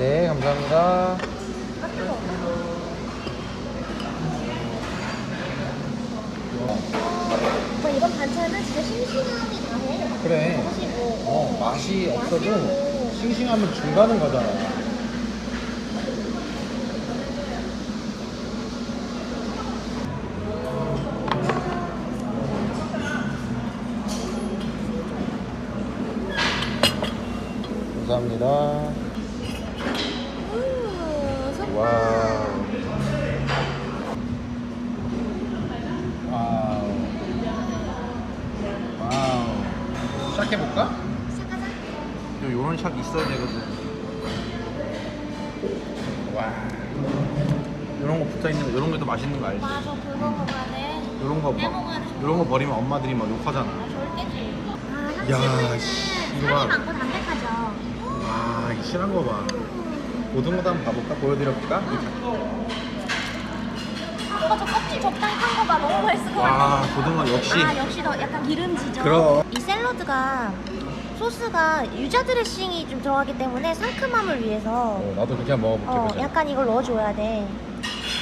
네, 감사합니다. 오빠 이런 반찬은 진짜 싱싱함이 다해. 그래. 사실 뭐 어, 맛이 없어도. 싱싱하면 중가는 거잖아. 감사합니다. 와우. 와우. 와우. 시작해볼까? 시작하자. 요, 요런 샷 있어야 되거든. 와. 요런 거 붙어 있는 거, 요런 게더 맛있는 거 알지? 맞아, 그거 먹어야 돼. 요런 거, 빼먹어야 돼. 요런 거 버리면 엄마들이 막 욕하잖아. 아. 아, 야, 씨, 이거 봐. 많고 담백하죠. 와, 이게 실한 거 봐. 고등어도 한번 봐볼까? 보여드려볼까? 오빠 저 껍질 적당히 탄 거 봐. 너무 맛있을 것 와, 같아. 고등어 역시. 아, 역시 더 약간 기름지죠. 그럼. 이 샐러드가 소스가 유자 드레싱이 좀 들어가기 때문에 상큼함을 위해서 어, 나도 그렇게 한번 먹어볼게. 어, 보자. 약간 이걸 넣어줘야 돼.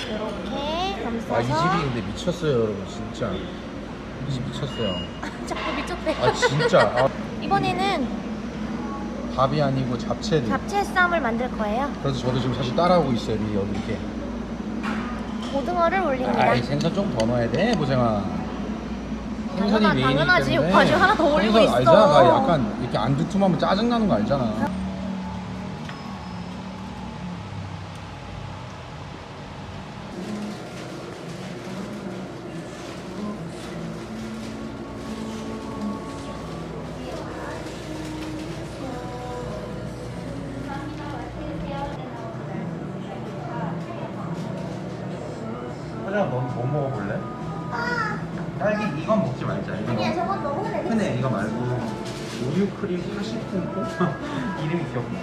이렇게 감싸서. 아, 이 집이 근데 미쳤어요, 여러분. 진짜. 이 집 미쳤어요. 자꾸 미쳤대. 아, 진짜. 아, 이번에는 밥이 아니고 잡채들. 잡채 쌈을 만들 거예요. 그래서 저도 지금 사실 따라오고 있어요, 이 여기 이렇게. 고등어를 올립니다. 아이, 생선 좀 더 넣어야 돼, 보생아. 생선이 당연하- 메인이기 당연하지. 때문에. 지금 하나 더 올리고 생선 있어. 알잖아. 나 약간 이렇게 안 두툼하면 짜증나는 거 알잖아. 화장 너뭐 먹어볼래? 아, 딸기 이건 먹지 말자. 이거 아니야, 너무 저건 먹으면 되겠지. 흔해 이거 말고 우유 크림 파시풍포 이름이 귀엽다.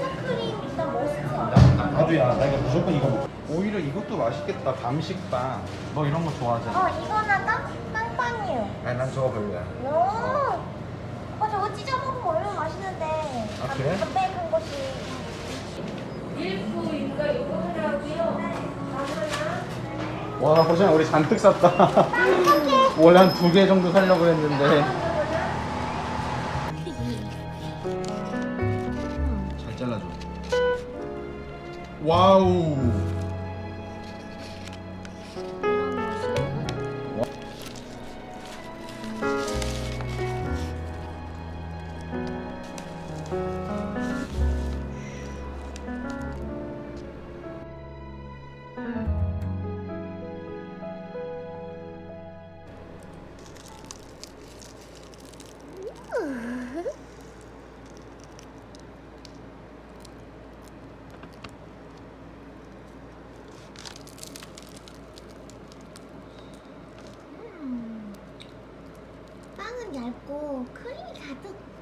차크림 일단 멋있어. 나, 나도야. 나 이거 무조건 이거 먹. 오히려 이것도 맛있겠다. 감식빵. 너 이런 거 좋아하잖아. 어, 이거나 땅, 땅빵이요. 아니 난 저거 별로야. 오. 오빠 저거 찢어 먹으면 얼마나 맛있는데. 아, 그래? 담백한 것이. 와 호진아 우리 잔뜩 샀다. 원래 한 두 개 정도 살려고 했는데. 잘 잘라줘. 와우. 빵은 얇고 크림이 가득.